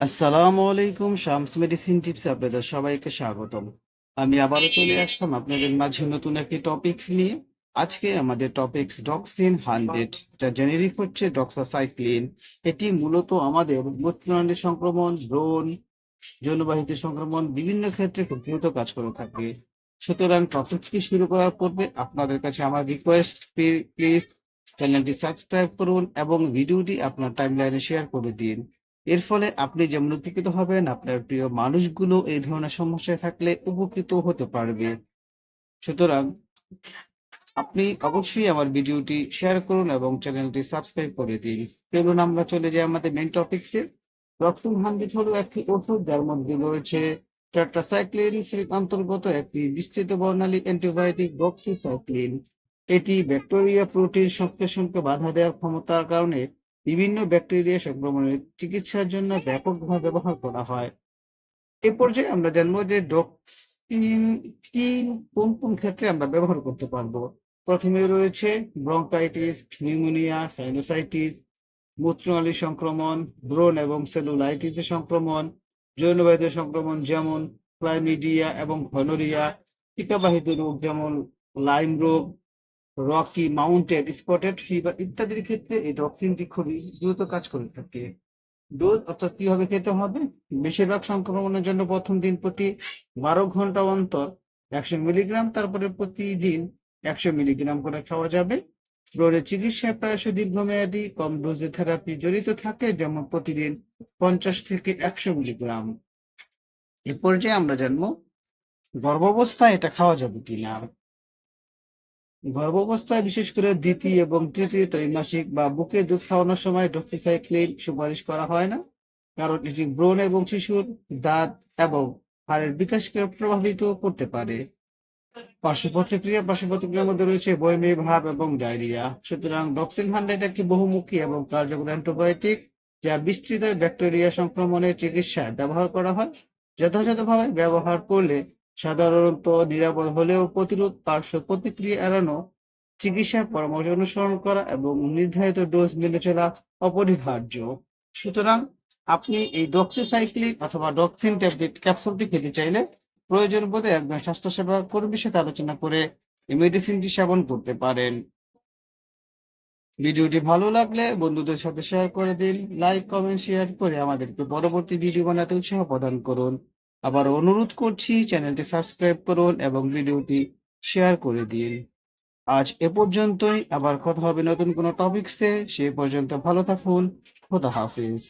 আসসালামু আলাইকুম, Shams medicine tips আপনাদের সবাইকে স্বাগতম। আমি আবারও চলে আসলাম আপনাদের মাঝে নতুন একটি টপিকস নিয়ে। আজকে আমাদের টপিকস ডক্সিন হান্ড্রেড। যা জেনেরিক হচ্ছে ডক্সাসাইক্লিন। এটি মূলত আমাদের মূত্রনালীর সংক্রমণ, ব্রণ যৌনবাহিত সংক্রমণ, বিভিন্ন ক্ষেত্রে খুব দ্রুত কাজ করে থাকে। সুতরাং টপিকটি শুরু করার পূর্বে আপনাদের কাছে আমার রিকোয়েস্ট, প্লিজ চ্যানেলটি সাবস্ক্রাইব করুন এবং ভিডিওটি আপনার টাইমলাইনে শেয়ার করে দিন। এর ফলে আপনি যেমন উপকৃত হবেন, আপনার প্রিয় মানুষগুলো এই ধরনের সমস্যায় থাকলে উপকৃত হতে পারবে। সুতরাং আপনি অবশ্যই আমার ভিডিওটি শেয়ার করুন এবং চ্যানেলটি সাবস্ক্রাইব করে দিন। চলুন আমরা চলে যাই আমাদের মেন টপিকসে রক্সিন হান্ড্রেড হলো একটি ওষুধ যার মধ্যে রয়েছে টেট্রাসাইক্লিন অন্তর্গত একটি বিস্তৃত বর্ণালী অ্যান্টিবায়োটিক ডক্সিসাইক্লিন এটি ব্যাকটেরিয়া প্রোটিন সংশ্লেষণকে বাধা দেওয়ার ক্ষমতার কারণে বিভিন্ন ব্যাকটেরিয়া সংক্রমণের চিকিৎসার জন্য ব্যাপকভাবে ব্যবহার করা হয়। এ পর্যায়ে আমরা জানব যে ডক্সিন কি কোন কোন ক্ষেত্রে আমরা ব্যবহার করতে পারব। প্রথমে রয়েছে ব্রঙ্কাইটিস নিউমোনিয়া, সাইনোসাইটিস, মূত্রনালী সংক্রমণ, ব্রোন এবং সেলুলাইটিসের সংক্রমণ, যৌনবাহিত সংক্রমণ যেমন ক্লাইমিডিয়া এবং ঘনরিয়া, টিকাবাহিত রোগ যেমন লাইম রোগ রকি মাউন্টেড, স্পটেড ফিভার ইত্যাদির ক্ষেত্রে এই টক্সিনটি খুবই দ্রুত কাজ করে থাকে। ডোজ অর্থাৎ কীভাবে খেতে হবে? বেশিরভাগ সংক্রমণের জন্য প্রথম দিন প্রতি বারো ঘণ্টা অন্তর একশো মিলিগ্রাম, তারপরে প্রতিদিন একশো মিলিগ্রাম করে খাওয়া যাবে। ব্রণের চিকিৎসায় প্রায়শ দীর্ঘমেয়াদী কম ডোজে থেরাপি জড়িত থাকে, যেমন প্রতিদিন পঞ্চাশ থেকে একশো মিলিগ্রাম। এ পর্যায়ে আমরা জানব, গর্ভাবস্থায় এটা খাওয়া যাবে কিনা? গর্ভাবস্থায় বিশেষ করে দ্বিতীয় এবং তৃতীয় ত্রৈমাসিক বা বুকে দুধ খাওয়ানোর সময় ডক্সিসাইক্লিন সুপারিশ করা হয় না, কারণ এটি ব্রণ এবং শিশুর দাঁত এবং হাড়ের বিকাশকে প্রভাবিত করতে পারে। পার্শ্ব প্রতিক্রিয়া মধ্যে রয়েছে বয়মি ভাব এবং ডায়রিয়া। সুতরাং ডক্সিন হান্ড্রেড একটি বহুমুখী এবং কার্যকর অ্যান্টিবায়োটিক যা বিস্তৃত ব্যাকটেরিয়া সংক্রমণের চিকিৎসায় ব্যবহার করা হয়। যথাযথভাবে ব্যবহার করলে সাধারণত নিরাপদ হলেও প্রতিরোধ পার্শ্ব প্রতিক্রিয়া এড়ানো, চিকিৎসার পরামর্শ অনুসরণ করা এবং নির্ধারিত ডোজ মেনে চলা অপরিহার্য। সুতরাং আপনি এই ডক্সিসাইক্লিন অথবা ডক্সিন ট্যাবলেট ক্যাপসুলটি খেতে চাইলে প্রয়োজন বোধে একজন স্বাস্থ্যসেবা কর্মীর সাথে আলোচনা করে এই মেডিসিনটি সেবন করতে পারেন। ভিডিওটি ভালো লাগলে বন্ধুদের সাথে শেয়ার করে দিন লাইক কমেন্ট শেয়ার করে আমাদেরকে পরবর্তী ভিডিও বানাতে উৎসাহ প্রদান করুন। আবার অনুরোধ করছি চ্যানেলটি সাবস্ক্রাইব করুন এবং ভিডিওটি শেয়ার করে দিন। আজ এ পর্যন্তই, আবার কথা হবে নতুন কোনো টপিকসে সে পর্যন্ত ভালো থাকুন, খোদা হাফিজ।